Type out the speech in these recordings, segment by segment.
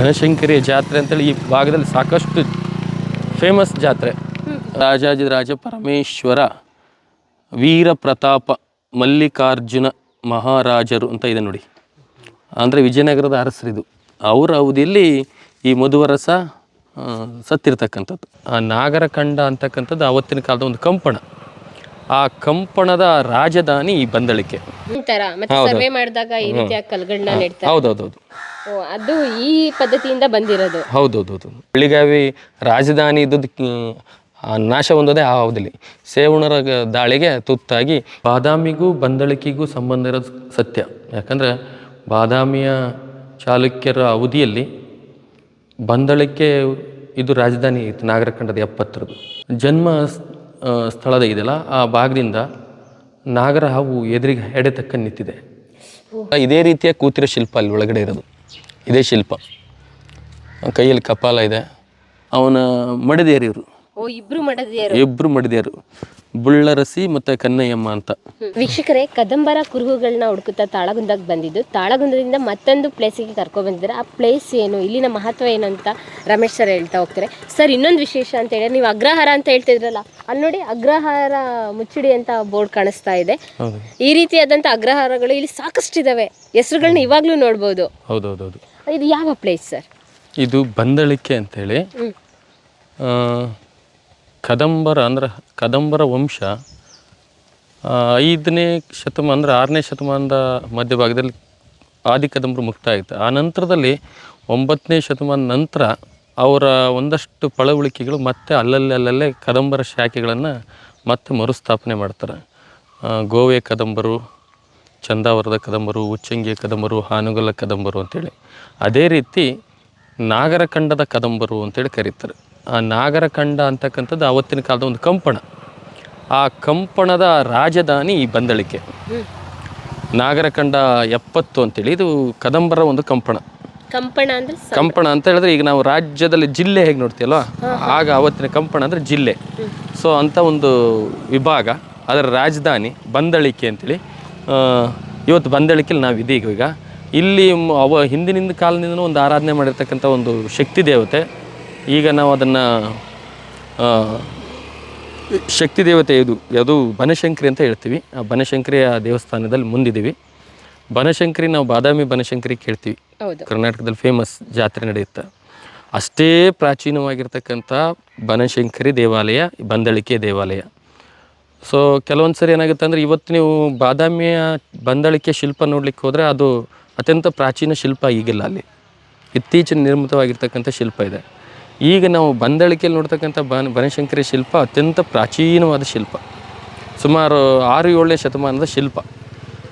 ಬನಶಂಕರಿ ಜಾತ್ರೆ ಅಂತೇಳಿ ಈ ಭಾಗದಲ್ಲಿ ಸಾಕಷ್ಟು ಫೇಮಸ್ ಜಾತ್ರೆ. ರಾಜಾಜಿರಾಜ ಪರಮೇಶ್ವರ, ವೀರ ಪ್ರತಾಪ, ಮಲ್ಲಿಕಾರ್ಜುನ ಮಹಾರಾಜರು ಅಂತ ಇದೆ ನೋಡಿ. ಅಂದರೆ ವಿಜಯನಗರದ ಅರಸರಿದು. ಅವರ ಅವಧಿಯಲ್ಲಿ ಈ ಮಧುವರಸ ಸತ್ತಿರ್ತಕ್ಕಂಥದ್ದು. ಆ ನಾಗರಖಂಡ ಅಂತಕ್ಕಂಥದ್ದು ಆವತ್ತಿನ ಕಾಲದ ಒಂದು ಕಂಪಣ. ಆ ಕಂಪಣದ ರಾಜಧಾನಿ ಈ ಬಂದಳಿಕೆ. ತರ ಮತ್ತೆ ಸರ್ವೆ ಮಾಡಿದಾಗ ಈ ರೀತಿಯ ಕಲ್ಗಳನ್ನ ನೆಡ್ತಾರೆ. ಹೌದೌದೌದು. ಓ, ಅದು ಈ ಪದ್ಧತಿಯಿಂದ ಬಂದಿರೋದು. ಹೌದೌದೌದು. ಬೆಳಿಗಾವಿ ರಾಜಧಾನಿ ಇದ್ದದ್ದು ಕಿ- ಆ ನಾಶ ಹೊಂದೋದೇ ಆ ಅವಧಿಲಿ ಸೇವಣರ ಗ- ದಾಳಿಗೆ ತುತ್ತಾಗಿ ಬಾದಾಮಿಗೂ ಬಂದಳಿಕೆಗೂ ಸಂಬಂಧ ಇರೋದು ಸತ್ಯ. ಯಾಕಂದರೆ ಬಾದಾಮಿಯ ಚಾಲುಕ್ಯರ ಅವಧಿಯಲ್ಲಿ ಬಂದಳಿಕೆ ಇದು ರಾಜಧಾನಿ ಇತ್ತು ನಾಗರಖಂಡದ ಎಪ್ಪತ್ತರದು ಜನ್ಮ ಸ್ಥಳದ ಇದೆಯಲ್ಲ ಆ ಭಾಗದಿಂದ ನಾಗರ ಹಾವು ಎದುರಿಗೆ ಎಡೆತಕ್ಕ ನಿಂತಿದೆ. ಇದೇ ರೀತಿಯ ಕೂತಿರೋ ಶಿಲ್ಪ ಅಲ್ಲಿ ಒಳಗಡೆ ಇರೋದು. ಇದೇ ಶಿಲ್ಪ. ಕೈಯಲ್ಲಿ ಕಪಾಲ ಇದೆ. ಅವನ ಮಡದಿಯರು ಇವರು. ಇಬ್ರು ಮಡದಿಯರು. ಬುಳ್ಳರಸಿ ಮತ್ತು ಕನ್ನಯ್ಯಮ್ಮ ಅಂತ. ವೀಕ್ಷಕರೇ ಕದಂಬರ ಕುರುಹುಗಳನ್ನ ಹುಡುಕುತ್ತಾ ತಾಳಗುಂದಕ್ಕೆ ಬಂದಿದ್ದು. ತಾಳಗುಂದದಿಂದ ಮತ್ತೊಂದು ಪ್ಲೇಸಿಗೆ ಕರ್ಕೊ ಬಂದಿದ್ದಾರೆ. ಆ ಪ್ಲೇಸ್ ಏನು ಇಲ್ಲಿನ ಮಹತ್ವ ಏನು ಅಂತ ರಮೇಶ್ ಸರ್ ಹೇಳ್ತಾ ಹೋಗ್ತಾರೆ. ಸರ್ ಇನ್ನೊಂದು ವಿಶೇಷ ಅಂತ ಹೇಳಿದ್ರೆ ನೀವು ಅಗ್ರಹಾರ ಅಂತ ಹೇಳ್ತಿದ್ರಲ್ಲ ಅಲ್ಲಿ ನೋಡಿ ಅಗ್ರಹಾರ ಮುಚ್ಚಿಡಿ ಅಂತ ಬೋರ್ಡ್ ಕಾಣಿಸ್ತಾ ಇದೆ. ಈ ರೀತಿಯಾದಂಥ ಅಗ್ರಹಾರಗಳು ಇಲ್ಲಿ ಸಾಕಷ್ಟು ಇದಾವೆ ಹೆಸರುಗಳನ್ನ ಇವಾಗಲೂ ನೋಡ್ಬೋದು. ಹೌದೌದೌದು. ಇದು ಯಾವ ಪ್ಲೇಸ್ ಸರ್ ಇದು ಬಂದಳಿಕೆ ಅಂತ ಹೇಳಿ. ಆ, ಕದಂಬರ ಅಂದ್ರೆ ಕದಂಬರ ವಂಶ ಐದನೇ ಶತಮಾನ ಅಂದರೆ ಆರನೇ ಶತಮಾನದ ಮಧ್ಯಭಾಗದಲ್ಲಿ ಆದಿ ಕದಂಬರು ಮುಕ್ತ ಆಯಿತು ಆ ನಂತರದಲ್ಲಿ ಒಂಬತ್ತನೇ ಶತಮಾನ ನಂತರ ಅವರ ಒಂದಷ್ಟು ಪಳವಳಿಕೆಗಳು ಮತ್ತೆ ಅಲ್ಲಲ್ಲಿ ಅಲ್ಲಲ್ಲೇ ಕದಂಬರ ಶಾಖೆಗಳನ್ನು ಮತ್ತೆ ಮರುಸ್ಥಾಪನೆ ಮಾಡ್ತಾರೆ. ಗೋವೆ ಕದಂಬರು, ಚಂದಾವರದ ಕದಂಬರು, ಉಚ್ಚಂಗಿಯ ಕದಂಬರು ಹಾನುಗಲ ಕದಂಬರು ಅಂತೇಳಿ. ಅದೇ ರೀತಿ ನಾಗರಖಂಡದ ಕದಂಬರು ಅಂತೇಳಿ ಕರೀತಾರೆ. ನಾಗರಖಂಡ ಅಂತಕ್ಕಂಥದ್ದು ಆವತ್ತಿನ ಕಾಲದ ಒಂದು ಕಂಪಣ. ಆ ಕಂಪಣದ ರಾಜಧಾನಿ ಈ ಬಂದಳಿಕೆ. ನಾಗರಖಂಡ ಎಪ್ಪತ್ತು ಅಂತೇಳಿ ಇದು ಕದಂಬರ ಒಂದು ಕಂಪಣ. ಕಂಪಣ ಅಂದ್ರೆ ಕಂಪಣ ಅಂತ ಹೇಳಿದ್ರೆ ಈಗ ನಾವು ರಾಜ್ಯದಲ್ಲಿ ಜಿಲ್ಲೆ ಹೇಗೆ ನೋಡ್ತೀವಲ್ವ? ಆಗ ಅವತ್ತಿನ ಕಂಪಣ ಅಂದರೆ ಜಿಲ್ಲೆ. ಸೊ ಅಂಥ ಒಂದು ವಿಭಾಗ ಅದರ ರಾಜಧಾನಿ ಬಂದಳಿಕೆ ಅಂತೇಳಿ ಇವತ್ತು ಬಂದಳಿಕೆಯಲ್ಲಿ ನಾವು ಇದೀಗ ಈಗ. ಇಲ್ಲಿ ಅವ ಹಿಂದಿನಿಂದ ಕಾಲದಿಂದ ಒಂದು ಆರಾಧನೆ ಮಾಡಿರ್ತಕ್ಕಂಥ ಒಂದು ಶಕ್ತಿ ದೇವತೆ ಈಗ ನಾವು ಅದನ್ನು ಶಕ್ತಿ ದೇವತೆ ಇದು ಅದು ಬನಶಂಕರಿ ಅಂತ ಹೇಳ್ತೀವಿ. ಆ ಬನಶಂಕರಿಯ ದೇವಸ್ಥಾನದಲ್ಲಿ ಮುಂದಿದ್ದೀವಿ. ಬನಶಂಕರಿ ನಾವು ಬಾದಾಮಿ ಬನಶಂಕರಿ ಕೇಳ್ತೀವಿ. ಕರ್ನಾಟಕದಲ್ಲಿ ಫೇಮಸ್ ಜಾತ್ರೆ ನಡೆಯುತ್ತೆ. ಅಷ್ಟೇ ಪ್ರಾಚೀನವಾಗಿರ್ತಕ್ಕಂಥ ಬನಶಂಕರಿ ದೇವಾಲಯ ಬಂದಳಿಕೆ ದೇವಾಲಯ. ಸೊ ಕೆಲವೊಂದು ಸರಿ ಏನಾಗುತ್ತೆ ಅಂದರೆ ಇವತ್ತು ನೀವು ಬಾದಾಮಿಯ ಬಂದಳಿಕೆ ಶಿಲ್ಪ ನೋಡ್ಲಿಕ್ಕೆ ಹೋದರೆ ಅದು ಅತ್ಯಂತ ಪ್ರಾಚೀನ ಶಿಲ್ಪ ಈಗಿಲ್ಲ ಅಲ್ಲಿ. ಇತ್ತೀಚಿನ ನಿರ್ಮಿತವಾಗಿರ್ತಕ್ಕಂಥ ಶಿಲ್ಪ ಇದೆ. ಈಗ ನಾವು ಬಂದಳಿಕೆಯಲ್ಲಿ ನೋಡ್ತಕ್ಕಂಥ ಬನ ಬನಶಂಕರಿ ಶಿಲ್ಪ ಅತ್ಯಂತ ಪ್ರಾಚೀನವಾದ ಶಿಲ್ಪ. ಸುಮಾರು ಆರು ಏಳನೇ ಶತಮಾನದ ಶಿಲ್ಪ.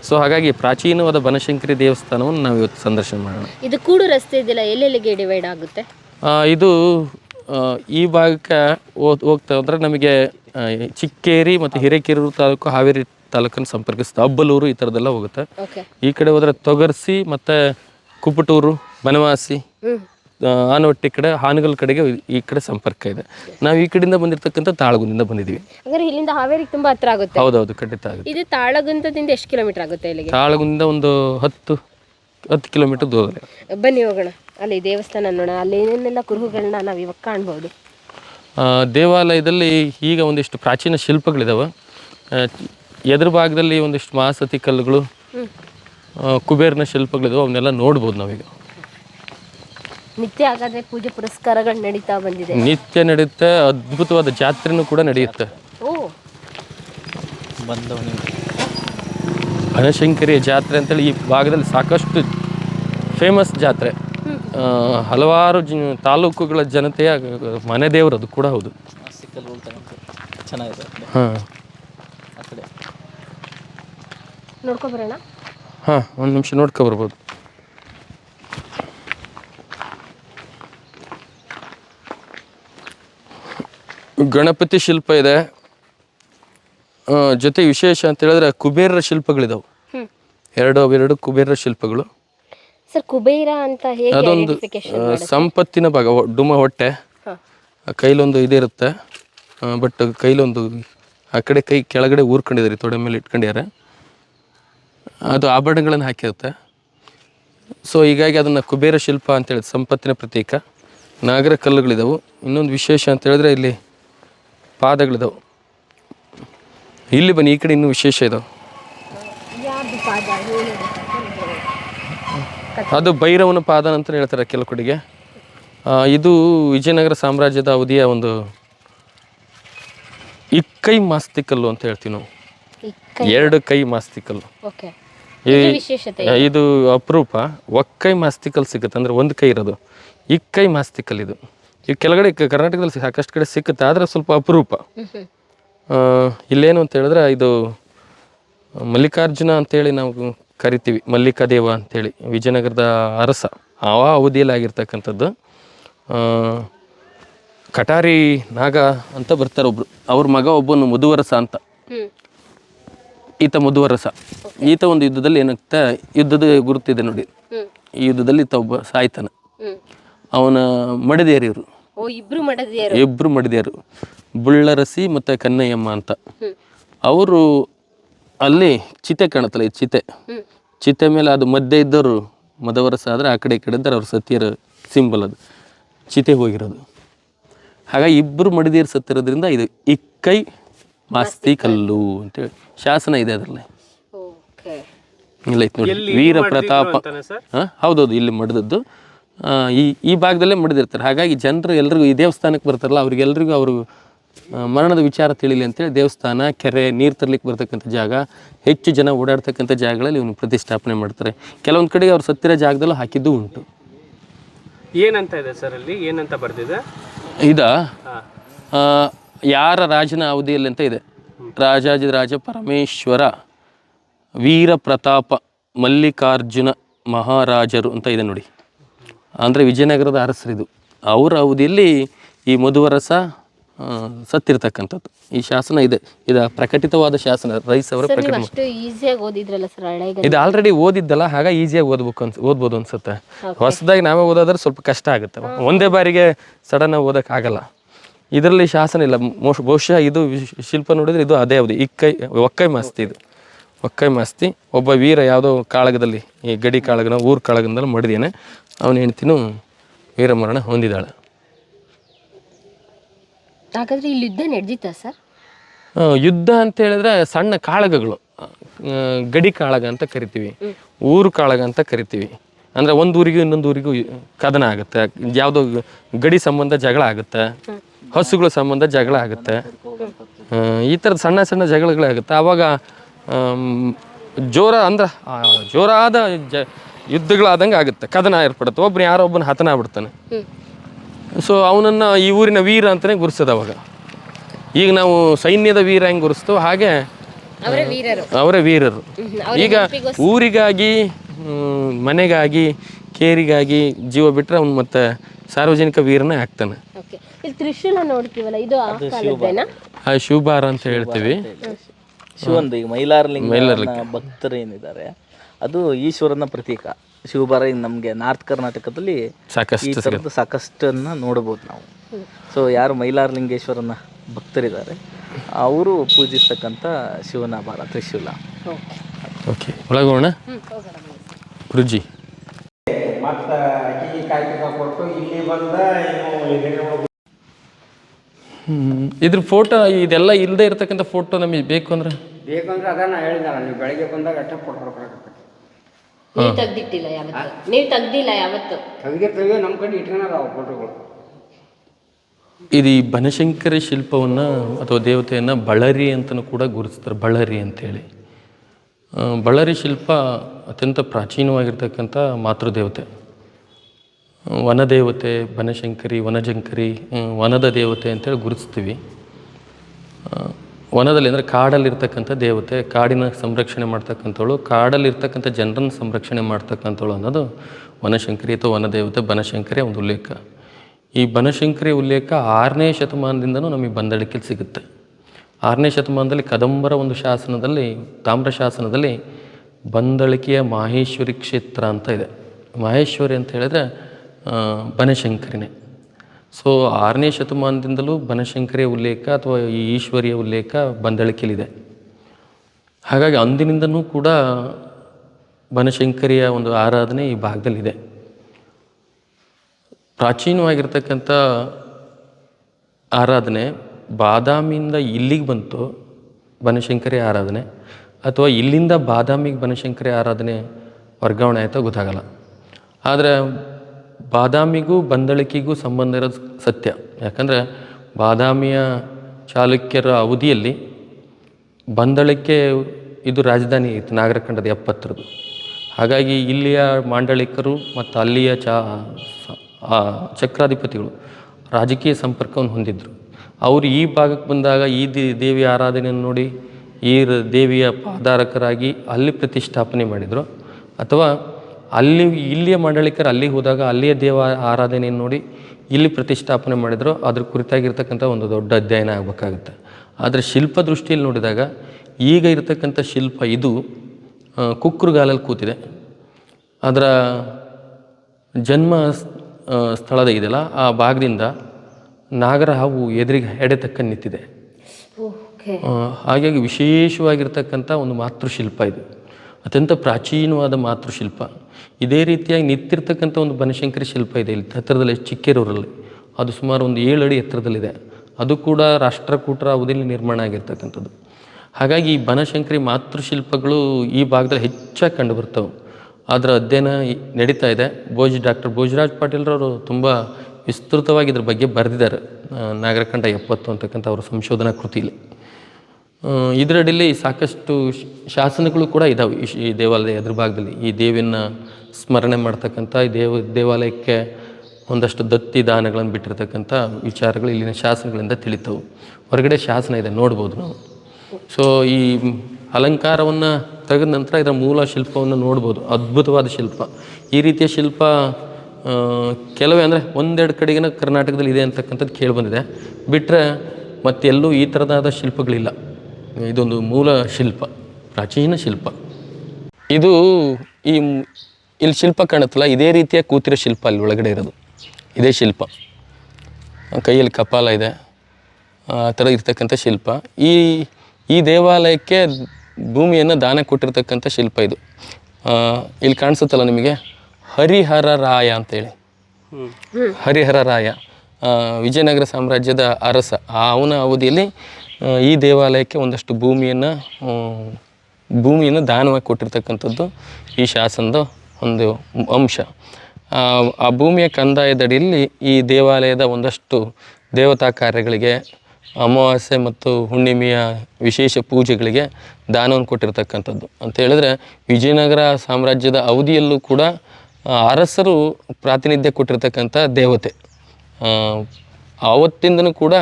ಸೊ ಹಾಗಾಗಿ ಪ್ರಾಚೀನವಾದ ಬನಶಂಕರಿ ದೇವಸ್ಥಾನವನ್ನು ನಾವು ಇವತ್ತು ಸಂದರ್ಶನ ಮಾಡೋಣ. ಇದು ಕೂಡು ರಸ್ತೆ ಇದೆಯಲ್ಲ ಎಲ್ಲೆಲ್ಲಿಗೆ ಡಿವೈಡ್ ಆಗುತ್ತೆ? ಇದು ಈ ಭಾಗಕ್ಕೆ ಹೋಗ್- ಹೋಗ್ತಾ ಹೋದ್ರೆ ನಮಗೆ ಚಿಕ್ಕೇರಿ ಮತ್ತು ಹಿರೇಕೆರೂರು ತಾಲೂಕು ಹಾವೇರಿ ತಾಲೂಕನ್ನು ಸಂಪರ್ಕಿಸ್ತಾ ಅಬ್ಬಲೂರು ಈ ಥರದ್ದೆಲ್ಲ ಹೋಗುತ್ತೆ. ಈ ಕಡೆ ಹೋದರೆ ತೊಗರ್ಸಿ ಮತ್ತು ಕುಪಟೂರು ಬನವಾಸಿ ಆನವಟ್ಟಿ ಕಡೆ ಹಾನಗಲ್ ಕಡೆಗೆ ಈ ಕಡೆ ಸಂಪರ್ಕ ಇದೆ. ನಾವು ಈ ಕಡೆಯಿಂದ ಬಂದಿರತಕ್ಕಂಥ ತಾಳಗುಂದಿಂದ ಬಂದಿದ್ದೀವಿ ಅಂದ್ರೆ ಇಲ್ಲಿಂದ ಹಾವೇರಿಗೆ ತುಂಬಾ ಹತ್ರ ಆಗುತ್ತೆ. ಹೌದೌದು ಖಂಡಿತ ಆಗುತ್ತೆ. ಇದು ತಾಳಗುಂದದಿಂದ ಎಷ್ಟು ಕಿಲೋಮೀಟರ್ ಆಗುತ್ತೆ ಇಲ್ಲಿಗೆ? ತಾಳಗುಂದ ಒಂದು ಹತ್ತು ಹತ್ತು ಕಿಲೋಮೀಟರ್ ದೂರ ಬನ್ನಿ ಹೋಗೋಣ. ಅಲ್ಲಿ ದೇವಸ್ಥಾನ ನೋಡೋಣ. ಅಲ್ಲಿ ಏನೇನೆಲ್ಲ ಕುರುಹುಗಳನ್ನ ನಾವು ಇವಾಗ ಕಾಣ್ಬೋದು. ದೇವಾಲಯದಲ್ಲಿ ಈಗ ಒಂದಿಷ್ಟು ಪ್ರಾಚೀನ ಶಿಲ್ಪಗಳಿದಾವೆ. ಎದುರು ಭಾಗದಲ್ಲಿ ಒಂದಿಷ್ಟು ಮಹಾಸತಿ ಕಲ್ಲುಗಳು ಕುಬೇರನ ಶಿಲ್ಪಗಳಿದಾವೆ. ಅವನ್ನೆಲ್ಲ ನೋಡ್ಬೋದು ನಾವೀಗ. ನಿತ್ಯ ಹಾಗಾದ್ರೆ ಪೂಜೆ ಪುರಸ್ಕಾರಗಳು ನಡೀತಾ ಬಂದಿದೆ. ನಿತ್ಯ ನಡೆಯುತ್ತೆ ಅದ್ಭುತವಾದ ಜಾತ್ರೆನೂ ಕೂಡ ನಡೆಯುತ್ತೆ. ಓ. ಬನಶಂಕರಿ ಜಾತ್ರೆ ಅಂತೇಳಿ ಈ ಭಾಗದಲ್ಲಿ ಸಾಕಷ್ಟು ಫೇಮಸ್ ಜಾತ್ರೆ. ಹಲವಾರು ಜ ತಾಲೂಕುಗಳ ಜನತೆಯ ಮನೆ ದೇವರು ಅದು ಕೂಡ ಹೌದು. ಚೆನ್ನಾಗಿದೆ ಹಾಂ. ಆ ಕಡೆ. ನೋಡ್ಕೊ ಬರೋಣ. ಹಾಂ ಒಂದು ನಿಮಿಷ ನೋಡ್ಕೊ ಬರ್ಬೋದು. ಗಣಪತಿ ಶಿಲ್ಪ ಇದೆ. ಜೊತೆ ವಿಶೇಷ ಅಂತ ಹೇಳಿದ್ರೆ ಕುಬೇರರ ಶಿಲ್ಪಗಳಿದಾವೆ. ಎರಡು ಎರಡು ಅವೆರಡು ಕುಬೇರರ ಶಿಲ್ಪಗಳು. ಸರ್ ಕುಬೇರ ಅಂತ ಅದೊಂದು ಸಂಪತ್ತಿನ ಭಾಗ ಡುಮ ಹೊಟ್ಟೆ. ಕೈಲೊಂದು ಇದಿರುತ್ತೆ. ಬಟ್ ಕೈಲೊಂದು ಆ ಕಡೆ ಕೈ ಕೆಳಗಡೆ ಊರ್ಕೊಂಡಿದ್ದಾರೆ ತೊಡೆ ಮೇಲೆ ಇಟ್ಕೊಂಡಿದ್ದಾರೆ. ಅದು ಆಭರಣಗಳನ್ನು ಹಾಕಿರುತ್ತೆ. ಸೊ ಹೀಗಾಗಿ ಅದನ್ನು ಕುಬೇರ ಶಿಲ್ಪ ಅಂತೇಳಿ ಸಂಪತ್ತಿನ ಪ್ರತೀಕ. ನಾಗರ ಕಲ್ಲುಗಳಿದಾವೆ. ಇನ್ನೊಂದು ವಿಶೇಷ ಅಂತ ಹೇಳಿದ್ರೆ ಇಲ್ಲಿ ಪಾದಗಳಿದಾವೆ. ಇಲ್ಲಿ ಬನ್ನಿ ಈ ಕಡೆ ಇನ್ನೂ ವಿಶೇಷ ಇದಾವೆ. ಅದು ಭೈರವನ ಪಾದ ಅಂತ ಹೇಳ್ತಾರೆ ಕೆಲವು ಕಡೆಗೆ. ಇದು ವಿಜಯನಗರ ಸಾಮ್ರಾಜ್ಯದ ಅವಧಿಯ ಒಂದು ಇಕ್ಕೈ ಮಾಸ್ತಿಕಲ್ಲು ಅಂತ ಹೇಳ್ತೀವಿ ನಾವು. ಎರಡು ಕೈ ಮಾಸ್ತಿಕಲ್ಲು ಇದು ಅಪರೂಪ ಒಕ್ಕೈ ಮಾಸ್ತಿಕಲ್ ಸಿಗುತ್ತೆ ಅಂದ್ರೆ ಒಂದು ಕೈ ಇರೋದು. ಇಕ್ಕೈ ಮಾಸ್ತಿಕಲ್ ಇದು. ಈ ಕೆಳಗಡೆ ಕ- ಕರ್ನಾಟಕದಲ್ಲಿ ಸಾಕಷ್ಟು ಕಡೆ ಸಿಕ್ಕುತ್ತೆ ಆದರೆ ಸ್ವಲ್ಪ ಅಪರೂಪ. ಆ, ಇಲ್ಲೇನು ಅಂತ ಹೇಳಿದ್ರೆ ಇದು ಮಲ್ಲಿಕಾರ್ಜುನ ಅಂತೇಳಿ ನಾವು ಕರಿತೀವಿ ಮಲ್ಲಿಕಾದೇವ ಅಂತೇಳಿ ವಿಜಯನಗರದ ಅರಸ. ಆ ಅವಧಿಯಲ್ಲಿ ಆಗಿರ್ತಕ್ಕಂಥದ್ದು. ಆ, ಕಟಾರಿ ನಾಗ ಅಂತ ಬರ್ತಾರೆ ಒಬ್ರು. ಅವ್ರ ಮಗ ಒಬ್ಬನು ಮಧುವರಸ ಅಂತ. ಹ್ಮ್. ಈತ ಮಧುವರಸ. ಈತ ಒಂದು ಯುದ್ಧದಲ್ಲಿ ಏನಾಗ್ತಾ ಯುದ್ಧದ ಗುರುತಿದೆ ನೋಡಿ. ಹ್ಮ್. ಈ ಯುದ್ಧದಲ್ಲಿ ಈತ ಒಬ್ಬ ಸಾಯ್ತಾನೆ. ಹ್ಮ್. ಅವನ ಮಡದಿಯರಿವರು ಓ ಇಬ್ರು ಮಡದಿಯರು. ಇಬ್ಬರು ಮಡದಿಯರು. ಬುಳ್ಳರಸಿ ಮತ್ತು ಕನ್ನಯ್ಯಮ್ಮ ಅಂತ. ಅವರು ಅಲ್ಲಿ ಚಿತೆ ಕಾಣುತ್ತಲ್ಲ ಈ ಚಿತೆ. ಚಿತೆ ಮೇಲೆ ಅದು ಮಧ್ಯೆ ಇದ್ದವರು ಮದವರಸ ಆದರೆ ಆ ಕಡೆ ಈ ಕಡೆ ಇದ್ದಾರೆ ಅವ್ರ ಸತ್ಯರ ಸಿಂಬಲ್ ಅದು. ಚಿತೆ ಹೋಗಿರೋದು. ಹಾಗಾಗಿ ಇಬ್ಬರು ಮಡದಿಯರು ಸತ್ತಿರೋದ್ರಿಂದ ಇದು ಇಕ್ಕೈ ಮಾಸ್ತಿ ಕಲ್ಲು ಅಂತೇಳಿ. ಶಾಸನ ಇದೆ ಅದರಲ್ಲಿ. ಓಕೆ. ಇಲ್ಲ ಐತೆ ನೋಡಿ. ವೀರ ಪ್ರತಾಪ ಹಾಂ? ಹೌದೌದು ಇಲ್ಲಿ ಮಡಿದದ್ದು. ಈ ಈ ಭಾಗದಲ್ಲೇ ಮಡಿದಿರ್ತಾರೆ. ಹಾಗಾಗಿ ಜನರು ಎಲ್ರಿಗೂ ಈ ದೇವಸ್ಥಾನಕ್ಕೆ ಬರ್ತಾರಲ್ಲ ಅವ್ರಿಗೆಲ್ರಿಗೂ ಅವರು ಮರಣದ ವಿಚಾರ ತಿಳಿಲಿ ಅಂತೇಳಿ ದೇವಸ್ಥಾನ ಕೆರೆ ನೀರು ತರಲಿಕ್ಕೆ ಬರ್ತಕ್ಕಂಥ ಜಾಗ ಹೆಚ್ಚು ಜನ ಓಡಾಡ್ತಕ್ಕಂಥ ಜಾಗಗಳಲ್ಲಿ ಇವನು ಪ್ರತಿಷ್ಠಾಪನೆ ಮಾಡ್ತಾರೆ. ಕೆಲವೊಂದು ಕಡೆಗೆ ಅವ್ರು ಸತ್ತಿರೋ ಜಾಗದಲ್ಲೂ ಹಾಕಿದ್ದು ಉಂಟು. ಏನಂತ ಇದೆ ಸರ್ ಅಲ್ಲಿ? ಏನಂತ ಬರ್ತಿದೆ ಇದ? ಯಾರ ರಾಜನ ಅವಧಿಯಲ್ಲಿ ಅಂತ ಇದೆ. ರಾಜಾಜಿರಾಜ ಪರಮೇಶ್ವರ ವೀರ ಪ್ರತಾಪ ಮಲ್ಲಿಕಾರ್ಜುನ ಮಹಾರಾಜರು ಅಂತ ಇದೆ ನೋಡಿ. ಅಂದರೆ ವಿಜಯನಗರದ ಅರಸರಿದು. ಅವರ ಅವಧಿಯಲ್ಲಿ ಈ ಮಧುವರಸ ಸತ್ತಿರ್ತಕ್ಕಂಥದ್ದು. ಈ ಶಾಸನ ಇದೆ. ಇದು ಪ್ರಕಟಿತವಾದ ಶಾಸನ ರೈಸ್ ಅವರ ಪ್ರಕಟ ಇದು ಆಲ್ರೆಡಿ ಓದಿದ್ದಲ್ಲ ಹಾಗಾಗಿ ಈಸಿಯಾಗಿ ಓದ್ಬೇಕು ಅನ್ಸ್ ಓದ್ಬೋದು ಅನ್ಸುತ್ತೆ. ಹೊಸದಾಗಿ ನಾವೇ ಓದೋದ್ರೆ ಸ್ವಲ್ಪ ಕಷ್ಟ ಆಗುತ್ತೆ. ಒಂದೇ ಬಾರಿಗೆ ಸಡನ್ ಆಗಿ ಆಗಲ್ಲ. ಇದರಲ್ಲಿ ಶಾಸನ ಇಲ್ಲ. ಮೋಶ್ ಬಹುಶಃ ಇದು ಶಿಲ್ಪ ನೋಡಿದ್ರೆ ಇದು ಅದೇ ಅವಧಿ. ಇಕ್ಕೈ ಒಕ್ಕೈ ಮಾಸ್ತಿ ಇದು. ಒಕ್ಕೈ ಮಾಸ್ತಿ ಒಬ್ಬ ವೀರ ಯಾವುದೋ ಕಾಳಗದಲ್ಲಿ ಈ ಗಡಿ ಕಾಳಗನ ಊರು ಕಾಳಗದಲ್ಲಿ ಮಡಿದೇನೆ ಅವನ ಹೆಂಡ್ತಿನೂ ವೀರಮರಣ ಹೊಂದಿದ್ದಾಳೆ. ಹಾಗಾದ್ರೆ ಇಲ್ಲಿ ಯುದ್ಧ ನಡೆದಿತ್ತಾ ಸರ್? ಯುದ್ಧ ಅಂತ ಹೇಳಿದ್ರೆ ಸಣ್ಣ ಕಾಳಗಗಳು ಗಡಿ ಕಾಳಗ ಅಂತ ಕರಿತೀವಿ ಊರು ಕಾಳಗ ಅಂತ ಕರಿತೀವಿ. ಅಂದರೆ ಒಂದು ಊರಿಗೂ ಇನ್ನೊಂದು ಊರಿಗೂ ಕದನ ಆಗುತ್ತೆ ಯಾವುದೋ ಗಡಿ ಸಂಬಂಧ ಜಗಳ ಆಗುತ್ತೆ ಹಸುಗಳ ಸಂಬಂಧ ಜಗಳ ಆಗುತ್ತೆ ಈ ಥರದ ಸಣ್ಣ ಸಣ್ಣ ಜಗಳಗಳಾಗುತ್ತೆ ಆವಾಗ ಜೋರ ಅಂದ್ರೆ ಜೋರಾದ ಜ ಯುದ್ಧಗಳಾದಂಗೆ ಆಗುತ್ತೆ. ಕದನ ಏರ್ಪಡುತ್ತೆ. ಒಬ್ಬನು ಯಾರೋ ಒಬ್ಬನ ಹತನ ಆಗ್ಬಿಡ್ತಾನೆ. ಸೊ ಅವನನ್ನು ಈ ಊರಿನ ವೀರ ಅಂತಲೇ ಗುರುಸೋದು ಅವಾಗ. ಈಗ ನಾವು ಸೈನ್ಯದ ವೀರ ಹೆಂಗೆ ಗುರುಸ್ತೋ ಹಾಗೆ ಅವರೇ ವೀರರು. ಅವರೇ ವೀರರು. ಈಗ ಊರಿಗಾಗಿ ಮನೆಗಾಗಿ ಕೇರಿಗಾಗಿ ಜೀವ ಬಿಟ್ಟರೆ ಅವ್ನು ಮತ್ತೆ ಸಾರ್ವಜನಿಕ ವೀರನೇ ಆಗ್ತಾನೆ. ಓಕೆ ಇಲ್ಲಿ ತ್ರಿಶೂಲ ನೋಡ್ತೀವಲ್ಲ ಇದು ಆ ಕಾಲದ್ದೇನಾ? ಆ ಶಿವಬಾರ ಅಂತ ಹೇಳ್ತೀವಿ. ಶಿವಂದು ಈಗ ಮೈಲಾರಲಿಂಗ ಭಕ್ತರು ಏನಿದ್ದಾರೆ ಅದು ಈಶ್ವರನ ಪ್ರತೀಕ. ಶಿವಬಾರ ನಮಗೆ ನಾರ್ತ್ ಕರ್ನಾಟಕದಲ್ಲಿ ಈ ಸಾಕಷ್ಟು ಥರದ್ದು ಸಾಕಷ್ಟನ್ನು ನೋಡ್ಬೋದು ನಾವು. ಸೊ ಯಾರು ಮೈಲಾರಲಿಂಗೇಶ್ವರನ ಭಕ್ತರಿದ್ದಾರೆ ಅವರು ಪೂಜಿಸ್ತಕ್ಕಂಥ ಶಿವನ ಬಾರ ತ್ರಿಶೂಲ. ಓಕೆ ಒಳಗೋಣ ಗುರುಜಿ. ಮತ್ತು ಅಕ್ಕಿಗೆ ಕಾಯಿ ಕೊಟ್ಟು ಇಲ್ಲಿ ಬಂದ ಇನ್ನು. ಇದ್ರ ಫೋಟೋ ಇದೆಲ್ಲ ಇಲ್ಲದೆ ಇರತಕ್ಕಂಥ ಫೋಟೋ ನಮಗೆ ಬೇಕು ಅಂದ್ರೆ? ಬೇಕಂದ್ರೆ ಅದ ನಾ ಹೇಳಿದ್ನಲ್ಲ ನೀವು ಬೆಳಗ್ಗೆ ಬಂದಾಗ ಅಷ್ಟೇ ಫೋಟೋ ಹೊಡ್ಕೊಳಕತ್ತೆ ನೀವು ತೆಗ್ದಿಟ್ಟಿಲ್ಲ ಯಾವತ್ತು? ನೀವು ತೆಗ್ದಿಲ್ಲ ಯಾವತ್ತು? ತೆಗೆ ತೆಗೆ ನಮ್ಮ ಕಡೆ ಇಟ್ಕೊಳಲ್ಲ ಅವು ಫೋಟೋಗಳು ಇದು ಈ ಬನಶಂಕರಿ ಶಿಲ್ಪವನ್ನು ಅಥವಾ ದೇವತೆಯನ್ನು ಬಳ್ಳಾರಿ ಅಂತಲೂ ಕೂಡ ಗುರುತಿಸ್ತಾರೆ ಬಳ್ಳಾರಿ ಅಂತೇಳಿ. ಬಳ್ಳಾರಿ ಬಳ್ಳರಿ ಶಿಲ್ಪ ಅತ್ಯಂತ ಪ್ರಾಚೀನವಾಗಿರ್ತಕ್ಕಂಥ ಮಾತೃದೇವತೆ. ವನದೇವತೆ, ಬನಶಂಕರಿ, ವನಜಂಕರಿ ವನದ ದೇವತೆ ಅಂತೇಳಿ ಗುರುತಿಸ್ತೀವಿ. ವನದಲ್ಲಿ ಅಂದರೆ ಕಾಡಲ್ಲಿರ್ತಕ್ಕಂಥ ದೇವತೆ, ಕಾಡಿನ ಸಂರಕ್ಷಣೆ ಮಾಡ್ತಕ್ಕಂಥವಳು, ಕಾಡಲ್ಲಿರ್ತಕ್ಕಂಥ ಜನರನ್ನು ಸಂರಕ್ಷಣೆ ಮಾಡ್ತಕ್ಕಂಥವಳು ಅನ್ನೋದು ವನಶಂಕರಿ ಅಥವಾ ವನದೇವತೆ, ಬನಶಂಕರಿಯ ಒಂದು ಉಲ್ಲೇಖ. ಈ ಬನಶಂಕರಿ ಉಲ್ಲೇಖ ಆರನೇ ಶತಮಾನದಿಂದನೂ ನಮಗೆ ಬಂದಡಿಕೆ ಸಿಗುತ್ತೆ. ಆರನೇ ಶತಮಾನದಲ್ಲಿ ಕದಂಬರ ಒಂದು ಶಾಸನದಲ್ಲಿ, ತಾಮ್ರ ಶಾಸನದಲ್ಲಿ ಬಂದಳಿಕೆಯ ಮಾಹೇಶ್ವರಿ ಕ್ಷೇತ್ರ ಅಂತ ಇದೆ. ಮಾಹೇಶ್ವರಿ ಅಂತ ಹೇಳಿದ್ರೆ ಬನಶಂಕರಿನೇ. ಸೊ ಆರನೇ ಶತಮಾನದಿಂದಲೂ ಬನಶಂಕರಿಯ ಉಲ್ಲೇಖ ಅಥವಾ ಈ ಈಶ್ವರಿಯ ಉಲ್ಲೇಖ ಬಂದಳಿಕೆಯಲ್ಲಿದೆ. ಹಾಗಾಗಿ ಅಂದಿನಿಂದನೂ ಕೂಡ ಬನಶಂಕರಿಯ ಒಂದು ಆರಾಧನೆ ಈ ಭಾಗದಲ್ಲಿದೆ. ಪ್ರಾಚೀನವಾಗಿರ್ತಕ್ಕಂಥ ಆರಾಧನೆ ಬಾದಾಮಿಯಿಂದ ಇಲ್ಲಿಗೆ ಬಂತು ಬನಶಂಕರಿ ಆರಾಧನೆ. ಅಥವಾ ಇಲ್ಲಿಂದ ಬಾದಾಮಿಗೆ ಬನಶಂಕರಿ ಆರಾಧನೆ ವರ್ಗಾವಣೆ ಆಯಿತೋ ಗೊತ್ತಾಗಲ್ಲ. ಆದರೆ ಬಾದಾಮಿಗೂ ಬಂದಳಿಕೆಗೂ ಸಂಬಂಧ ಇರೋದು ಸತ್ಯ. ಯಾಕಂದರೆ ಬಾದಾಮಿಯ ಚಾಲುಕ್ಯರ ಅವಧಿಯಲ್ಲಿ ಬಂದಳಿಕೆ ಇದು ರಾಜಧಾನಿ ಇತ್ತು ನಾಗರಖಂಡದ ಎಪ್ಪತ್ತರದು ಹಾಗಾಗಿ ಇಲ್ಲಿಯ ಮಾಂಡಳಿಕರು ಮತ್ತು ಅಲ್ಲಿಯ ಚಾ ಚಕ್ರಾಧಿಪತಿಗಳು ರಾಜಕೀಯ ಸಂಪರ್ಕವನ್ನು ಹೊಂದಿದ್ದರು ಅವರು ಈ ಭಾಗಕ್ಕೆ ಬಂದಾಗ ಈ ದೇವಿಯ ಆರಾಧನೆಯನ್ನು ನೋಡಿ, ಈ ದೇವಿಯ ಪಾದಾರಕರಾಗಿ ಅಲ್ಲಿ ಪ್ರತಿಷ್ಠಾಪನೆ ಮಾಡಿದರು. ಅಥವಾ ಅಲ್ಲಿ ಇಲ್ಲಿಯ ಮಂಡಳಿಕರು ಅಲ್ಲಿಗೆ ಹೋದಾಗ ಅಲ್ಲಿಯ ದೇವ ಆರಾಧನೆಯನ್ನು ನೋಡಿ ಇಲ್ಲಿ ಪ್ರತಿಷ್ಠಾಪನೆ ಮಾಡಿದ್ರು. ಅದ್ರ ಕುರಿತಾಗಿರ್ತಕ್ಕಂಥ ಒಂದು ದೊಡ್ಡ ಅಧ್ಯಯನ ಆಗಬೇಕಾಗುತ್ತೆ. ಆದರೆ ಶಿಲ್ಪ ದೃಷ್ಟಿಯಲ್ಲಿ ನೋಡಿದಾಗ ಈಗ ಇರತಕ್ಕಂಥ ಶಿಲ್ಪ ಇದು ಕುಕ್ರುಗಾಲಲ್ಲಿ ಕುಕ್ಕುರುಗಾಲಲ್ಲಿ ಕೂತಿದೆ. ಅದರ ಜನ್ಮ ಸ್ಥಳದ ಇದೆಯಲ್ಲ ಆ ಭಾಗದಿಂದ ನಾಗರ ಹಾವು ಎದುರಿಗೆ ಎಡೆತಕ್ಕ ನಿಂತಿದೆ. ಹಾಗಾಗಿ ವಿಶೇಷವಾಗಿರ್ತಕ್ಕಂಥ ಒಂದು ಮಾತೃಶಿಲ್ಪ ಇದು. ಅತ್ಯಂತ ಪ್ರಾಚೀನವಾದ ಮಾತೃಶಿಲ್ಪ. ಇದೇ ರೀತಿಯಾಗಿ ನಿಂತಿರ್ತಕ್ಕಂಥ ಒಂದು ಬನಶಂಕರಿ ಶಿಲ್ಪ ಇದೆ ಇಲ್ಲಿ ಹತ್ತಿರದಲ್ಲಿ, ಚಿಕ್ಕೇರೂರಲ್ಲಿ. ಅದು ಸುಮಾರು ಒಂದು ಏಳು ಅಡಿ ಎತ್ತರದಲ್ಲಿದೆ. ಅದು ಕೂಡ ರಾಷ್ಟ್ರಕೂಟರ ಅವಧಿಯಲ್ಲಿ ನಿರ್ಮಾಣ ಆಗಿರ್ತಕ್ಕಂಥದ್ದು. ಹಾಗಾಗಿ ಈ ಬನಶಂಕರಿ ಮಾತೃಶಿಲ್ಪಗಳು ಈ ಭಾಗದಲ್ಲಿ ಹೆಚ್ಚಾಗಿ ಕಂಡು ಬರ್ತವೆ ಅದರ ಅಧ್ಯಯನ ನಡೀತಾ ಇದೆ. ಭೋಜ್, ಡಾಕ್ಟರ್ ಭೋಜರಾಜ್ ಪಾಟೀಲ್ರವರು ತುಂಬ ವಿಸ್ತೃತವಾಗಿ ಇದ್ರ ಬಗ್ಗೆ ಬರೆದಿದ್ದಾರೆ. ನಾಗರಕಂಠ ಎಪ್ಪತ್ತು ಅಂತಕ್ಕಂಥ ಅವರ ಸಂಶೋಧನಾ ಕೃತಿಯಲ್ಲಿ ಇದರಡಿಯಲ್ಲಿ ಸಾಕಷ್ಟು ಶಾಸನಗಳು ಕೂಡ ಇದ್ದಾವೆ ಈ ದೇವಾಲಯ ಎದುರು ಭಾಗದಲ್ಲಿ. ಈ ದೇವಿನ ಸ್ಮರಣೆ ಮಾಡ್ತಕ್ಕಂಥ, ಈ ದೇವ, ದೇವಾಲಯಕ್ಕೆ ಒಂದಷ್ಟು ದತ್ತಿ ದಾನಗಳನ್ನು ಬಿಟ್ಟಿರ್ತಕ್ಕಂಥ ವಿಚಾರಗಳು ಇಲ್ಲಿನ ಶಾಸನಗಳಿಂದ ತಿಳಿತವು. ಹೊರಗಡೆ ಶಾಸನ ಇದೆ, ನೋಡ್ಬೋದು ನಾವು. ಸೊ ಈ ಅಲಂಕಾರವನ್ನು ತೆಗೆದ ನಂತರ ಇದರ ಮೂಲ ಶಿಲ್ಪವನ್ನು ನೋಡ್ಬೋದು, ಅದ್ಭುತವಾದ ಶಿಲ್ಪ. ಈ ರೀತಿಯ ಶಿಲ್ಪ ಕೆಲವೇ ಅಂದರೆ ಒಂದೆರಡು ಕಡೆಗಿನ ಕರ್ನಾಟಕದಲ್ಲಿ ಇದೆ ಅಂತಕ್ಕಂಥದ್ದು ಕೇಳಿಬಂದಿದೆ ಬಿಟ್ಟರೆ ಮತ್ತೆಲ್ಲೂ ಈ ಥರದಾದ ಶಿಲ್ಪಗಳಿಲ್ಲ. ಇದೊಂದು ಮೂಲ ಶಿಲ್ಪ ಪ್ರಾಚೀನ ಶಿಲ್ಪ. ಇದು ಈ ಇಲ್ಲಿ ಶಿಲ್ಪ ಕಾಣುತ್ತಲ್ಲ ಇದೇ ರೀತಿಯ ಕೂತಿರೋ ಶಿಲ್ಪ ಅಲ್ಲಿ ಒಳಗಡೆ ಇರೋದು. ಇದೇ ಶಿಲ್ಪ. ಕೈಯಲ್ಲಿ ಕಪಾಲ ಇದೆ. ಆ ಥರ ಇರ್ತಕ್ಕಂಥ ಶಿಲ್ಪ. ಈ ಈ ದೇವಾಲಯಕ್ಕೆ ಭೂಮಿಯನ್ನು ದಾನ ಕೊಟ್ಟಿರ್ತಕ್ಕಂಥ ಶಿಲ್ಪ ಇದು. ಇಲ್ಲಿ ಕಾಣಿಸುತ್ತಲ್ಲ ನಿಮಗೆ ಹರಿಹರ ರಾಯ ಅಂತೇಳಿ. ಹರಿಹರ ರಾಯ. ವಿಜಯನಗರ ಸಾಮ್ರಾಜ್ಯದ ಅರಸ. ಆ ಅವನ ಅವಧಿಯಲ್ಲಿ ಈ ದೇವಾಲಯಕ್ಕೆ ಒಂದಷ್ಟು ಭೂಮಿಯನ್ನು ಭೂಮಿಯನ್ನು ದಾನವಾಗಿ ಕೊಟ್ಟಿರ್ತಕ್ಕಂಥದ್ದು ಈ ಶಾಸನದ ಒಂದು ಅಂಶ. ಆ, ಭೂಮಿಯ ಕಂದಾಯದಡಿಯಲ್ಲಿ ಈ ದೇವಾಲಯದ ಒಂದಷ್ಟು ದೇವತಾ ಕಾರ್ಯಗಳಿಗೆ ಅಮಾವಾಸ್ಯೆ ಮತ್ತು ಹುಣ್ಣಿಮೆಯ ವಿಶೇಷ ಪೂಜೆಗಳಿಗೆ ದಾನವನ್ನು ಕೊಟ್ಟಿರ್ತಕ್ಕಂಥದ್ದು. ಅಂತ ಹೇಳಿದ್ರೆ ವಿಜಯನಗರ ಸಾಮ್ರಾಜ್ಯದ ಅವಧಿಯಲ್ಲೂ ಕೂಡ ಅರಸರು ಪ್ರಾತಿನಿಧ್ಯ ಕೊಟ್ಟಿರ್ತಕ್ಕಂಥ ದೇವತೆ. ಆವತ್ತಿಂದನೂ ಕೂಡ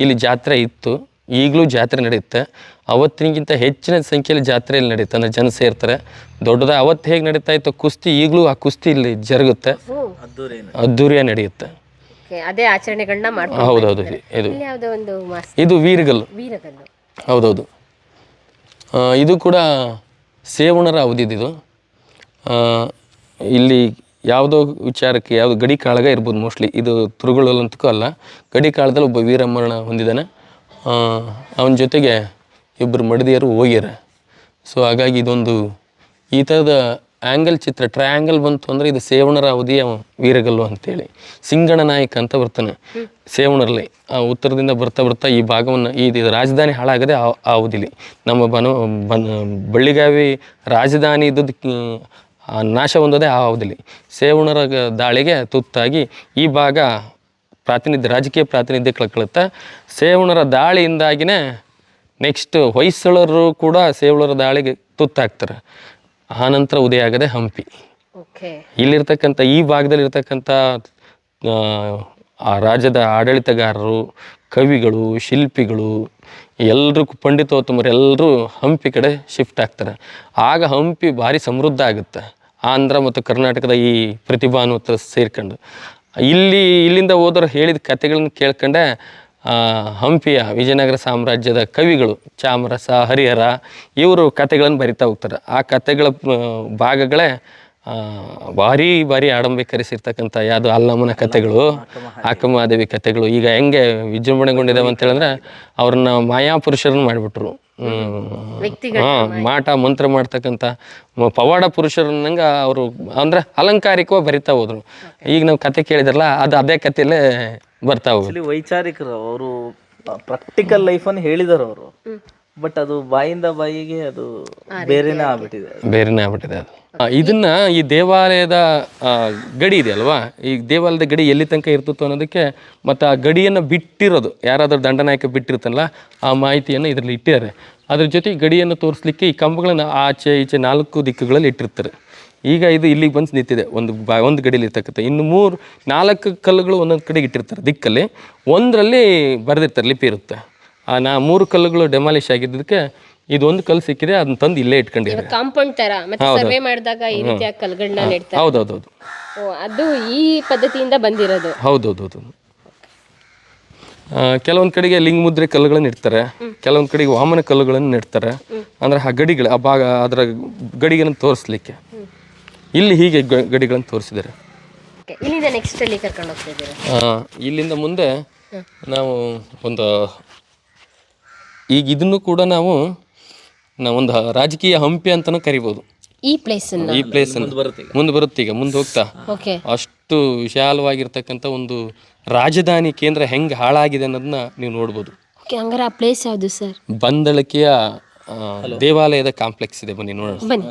ಇಲ್ಲಿ ಜಾತ್ರೆ ಇತ್ತು. ಈಗಲೂ ಜಾತ್ರೆ ನಡೆಯುತ್ತೆ. ಅವತ್ತಿನಗಿಂತ ಹೆಚ್ಚಿನ ಸಂಖ್ಯೆಯಲ್ಲಿ ಜಾತ್ರೆಯಲ್ಲಿ ನಡೆಯುತ್ತೆ. ಅಂದರೆ ಜನ ಸೇರ್ತಾರೆ. ದೊಡ್ಡದ ಅವತ್ತು ಹೇಗೆ ನಡೀತಾ ಇತ್ತು? ಕುಸ್ತಿ ಈಗಲೂ ಆ ಕುಸ್ತಿ ಇಲ್ಲಿ ಜರುಗುತ್ತೆ. ಅದ್ಧೂರಿಯ ಅದ್ದೂರಿಯ ನಡೆಯುತ್ತೆ. ಓಕೆ ಅದೇ ಆಚರಣೆಗಳನ್ನ ಮಾಡ್ತಾರೆ ಹೌದೌದು. ಇದು ಇಲ್ಲಿ ಯಾವುದೋ ಒಂದು ಮಾಸ್ ಇದು ವೀರಗಲ್ಲು. ವೀರಗಲ್ಲು. ಹೌದೌದು. ಇದು ಕೂಡ ಸೇವಣರ ಅವಧಿದಿದು. ಆ, ಇಲ್ಲಿ ಯಾವುದೋ ವಿಚಾರಕ್ಕೆ ಯಾವುದೋ ಗಡಿ ಕಾಳಗ ಇರ್ಬೋದು ಮೋಸ್ಟ್ಲಿ. ಇದು ತುರುಗಳಂತಕ್ಕೂ ಅಲ್ಲ. ಗಡಿ ಕಾಳದಲ್ಲಿ ಒಬ್ಬ ವೀರಮರಣ ಹೊಂದಿದ್ದಾನೆ. ಅವನ ಜೊತೆಗೆ ಇಬ್ಬರು ಮಡದಿಯರು ಹೋಗ್ಯಾರ. ಸೊ ಹಾಗಾಗಿ ಇದೊಂದು ಈ ಥರದ ಆ್ಯಂಗಲ್ ಚಿತ್ರ ಟ್ರಯಾಂಗಲ್ ಬಂತು ಅಂದರೆ ಇದು ಸೇವಣರ ಅವಧಿಯ ವೀರಗಲ್ಲು ಅಂತೇಳಿ. ಸಿಂಗಣ ನಾಯಕ ಅಂತ ಬರ್ತಾನೆ. ಸೇವಣರಲ್ಲಿ ಆ ಉತ್ತರದಿಂದ ಬರ್ತಾ ಬರ್ತಾ ಈ ಭಾಗವನ್ನು ಈ ಇದು ರಾಜಧಾನಿ ಹಾಳಾಗದೆ ಆ ಅವಧಿಲಿ. ನಮ್ಮ ಬನ ಬನ್ ಬಳ್ಳಿಗಾವಿ ರಾಜಧಾನಿ ಇದ್ದದ್ದು ನಾಶ ಹೊಂದೋದೇ ಆ ಅವಧಿಲಿ. ಸೇವಣರ ದಾಳಿಗೆ ತುತ್ತಾಗಿ ಈ ಭಾಗ ಪ್ರಾತಿನಿಧ್ಯ ರಾಜಕೀಯ ಪ್ರಾತಿನಿಧ್ಯ ಕಳ್ಕೊಳ್ಳುತ್ತೆ ಸೇವಣರ ದಾಳಿಯಿಂದಾಗಿನೇ ನೆಕ್ಸ್ಟ್ ಹೊಯ್ಸಳರು ಕೂಡ ಸೇವಳರ ದಾಳಿಗೆ ತುತ್ತಾಗ್ತಾರೆ. ಆನಂತರ ಉದಯ ಆಗದೆ ಹಂಪಿ. ಇಲ್ಲಿರ್ತಕ್ಕಂಥ ಈ ಭಾಗದಲ್ಲಿ ಇರ್ತಕ್ಕಂಥ ಆ, ಆ ರಾಜ್ಯದ ಆಡಳಿತಗಾರರು ಕವಿಗಳು ಶಿಲ್ಪಿಗಳು ಎಲ್ಲರೂ ಪಂಡಿತೋತ್ತಮರು ಎಲ್ಲರೂ ಹಂಪಿ ಕಡೆ ಶಿಫ್ಟ್ ಆಗ್ತಾರೆ. ಆಗ ಹಂಪಿ ಭಾರಿ ಸಮೃದ್ಧ ಆಗುತ್ತೆ. ಆಂಧ್ರ ಮತ್ತು ಕರ್ನಾಟಕದ ಈ ಪ್ರತಿಭಾನ್ವತ ಸೇರ್ಕೊಂಡು. ಇಲ್ಲಿ, ಇಲ್ಲಿಂದ ಹೋದ್ರೆ ಹೇಳಿದ ಕಥೆಗಳನ್ನು ಕೇಳ್ಕೊಂಡೆ ಹಂಪಿಯ ವಿಜಯನಗರ ಸಾಮ್ರಾಜ್ಯದ ಕವಿಗಳು ಚಾಮರಸ, ಹರಿಹರ, ಇವರು ಕಥೆಗಳನ್ನು ಬರಿತಾ ಹೋಗ್ತಾರೆ. ಆ ಕಥೆಗಳ ಭಾಗಗಳೇ ಭಾರಿ ಭಾರಿ ಆಡಂಬಿಕರಿಸಿರ್ತಕ್ಕಂಥ ಯಾವುದು ಅಲ್ಲಮ್ಮನ ಕಥೆಗಳು ಅಕ್ಕಮಹಾದೇವಿ ಕಥೆಗಳು. ಈಗ ಹೆಂಗೆ ವಿಜೃಂಭಣೆಗೊಂಡಿದ್ದಾವೆ ಅಂತ ಹೇಳಿದ್ರೆ ಅವ್ರನ್ನ ಮಾಯಾಪುರುಷರನ್ನು ಮಾಡಿಬಿಟ್ರು. ಮಾಟ ಮಂತ್ರ ಮಾಡ್ತಕ್ಕಂಥ ಮ- ಪವಾಡ ಪುರುಷರನ್ನಂಗೆ ಅವರು ಅಂದ್ರೆ ಅಲಂಕಾರಿಕವಾಗಿ ಬರಿತಾ ಹೋದ್ರು. ಈಗ ನಾವು ಕತೆ ಕೇಳಿದ್ರಲ್ಲ ಅದು ಅದೇ ಕಥೆಯಲ್ಲೇ ಬರ್ತಾ ಆಕ್ಚುಲಿ ವೈಚಾರಿಕರು ಅವರು ಪ್ರಾಕ್ಟಿಕಲ್ ಲೈಫನ್ನು ಹೇಳಿದಾರೆ ಅವರು. ಬಟ್ ಅದು ಬಾಯಿಂದ ಬಾಯಿಗೆ ಅದು ಬೇರೆನೇ ಆಗ್ಬಿಟ್ಟಿದೆ ಬೇರೆನೇ ಆಗ್ಬಿಟ್ಟಿದೆ ಅದು. ಆ, ಇದನ್ನ ಈ ದೇವಾಲಯದ ಆ, ಗಡಿ ಇದೆ ಅಲ್ವಾ? ಈ ದೇವಾಲಯದ ಗಡಿ ಎಲ್ಲಿ ತನಕ ಇರ್ತಿತ್ತು ಅನ್ನೋದಕ್ಕೆ ಮತ್ತು ಆ ಗಡಿಯನ್ನು ಬಿಟ್ಟಿರೋದು. ಯಾರಾದರೂ ದಂಡನಾಯಕ ಬಿಟ್ಟಿರ್ತಲ್ಲ ಆ ಮಾಹಿತಿಯನ್ನು ಇದರಲ್ಲಿ ಇಟ್ಟಿದ್ದಾರೆ. ಅದ್ರ ಜೊತೆ ಈ ಗಡಿಯನ್ನು ತೋರಿಸ್ಲಿಕ್ಕೆ ಈ ಕಂಬಗಳನ್ನು ಆಚೆ ಈಚೆ ನಾಲ್ಕು ದಿಕ್ಕುಗಳಲ್ಲಿ ಇಟ್ಟಿರ್ತಾರೆ. ಈಗ ಇದು ಇಲ್ಲಿಗೆ ಬಂದು ನಿಂತಿದೆ ಒಂದು ಬಾ ಒಂದು ಗಡಿಯಲ್ಲಿ ಇರ್ತಕ್ಕಂಥ. ಇನ್ನು ಮೂರು ನಾಲ್ಕು ಕಲ್ಲುಗಳು ಒಂದೊಂದು ಕಡೆಗೆ ಇಟ್ಟಿರ್ತಾರೆ ದಿಕ್ಕಲ್ಲಿ. ಒಂದರಲ್ಲಿ ಬರೆದಿರ್ತಾರೆ ಲಿಪಿ ಇರುತ್ತೆ. ನಾ ಮೂರು ಕಲ್ಲುಗಳು ಡೆಮಾಲಿಶ್ ಆಗಿದ್ದಕ್ಕೆ ಇದೊಂದು ಕಲ್ಲು ಸಿಕ್ಕಿದೆ ಅದನ್ನ ತಂದು ಇಲ್ಲೇ ಇಟ್ಕೊಂಡಿದ್ದಾರೆ ಕಾಂಪೌಂಡ್ ತರ ಮತ್ತೆ ಸರ್ವೆ ಮಾಡಿದಾಗ ಈ ರೀತಿಯ ಕಲ್ಗಳನ್ನ ನೆಡ್ತಾರೆ. ಹೌದೌದೌದು. ಅದು ಈ ಪದ್ಧತಿಯಿಂದ ಬಂದಿರೋದು. ಹೌದೌದೌದು. ಕೆಲವೊಂದು ಕಡೆಗೆ ಲಿಂಗ ಮುದ್ರೆ ಕಲ್ಲುಗಳನ್ನ ಇಡ್ತಾರೆ ಕೆಲವೊಂದು ಕಡೆಗೆ ವಾಮನ ಕಲ್ಲುಗಳನ್ನು ನೆಡ್ತಾರೆ ಅಂದ್ರೆ ಆ ಗಡಿಗಳು ಆ ಭಾಗ ಅದರ ಗಡಿಗಳನ್ನು ತೋರಿಸ್ಲಿಕ್ಕೆ. ಇಲ್ಲಿ ಹೀಗೆ ಗಡಿಗಳನ್ನು ತೋರಿಸಿದ್ದಾರೆ. ಇಲ್ಲಿಂದ ಮುಂದೆ ನಾವು ಒಂದು ಈಗ ಇದನ್ನು ಕೂಡ ನಾವು ಒಂದು ರಾಜಕೀಯ ಹಂಪಿ ಅಂತನೂ ಕರಿಬೋದು. ಈ ಪ್ಲೇಸ್ ಈ ಪ್ಲೇಸ್ ಮುಂದೆ ಬರುತ್ತೆ ಈಗ. ಮುಂದೆ ಹೋಗ್ತಾ. ಓಕೆ. ಅಷ್ಟು ವಿಶಾಲವಾಗಿರ್ತಕ್ಕಂಥ ಒಂದು ರಾಜಧಾನಿ ಕೇಂದ್ರ ಹೆಂಗೆ ಹಾಳಾಗಿದೆ ಅನ್ನೋದನ್ನ ನೀವು ನೋಡ್ಬೋದು. ಓಕೆ ಹಂಗಾರೆ ಆ ಪ್ಲೇಸ್ ಯಾವುದು ಸರ್? ಬಂದಳಕೆಯ ಆ, ದೇವಾಲಯದ ಕಾಂಪ್ಲೆಕ್ಸ್ ಇದೆ ಬನ್ನಿ ನೋಡೋಣ. ಬನ್ನಿ.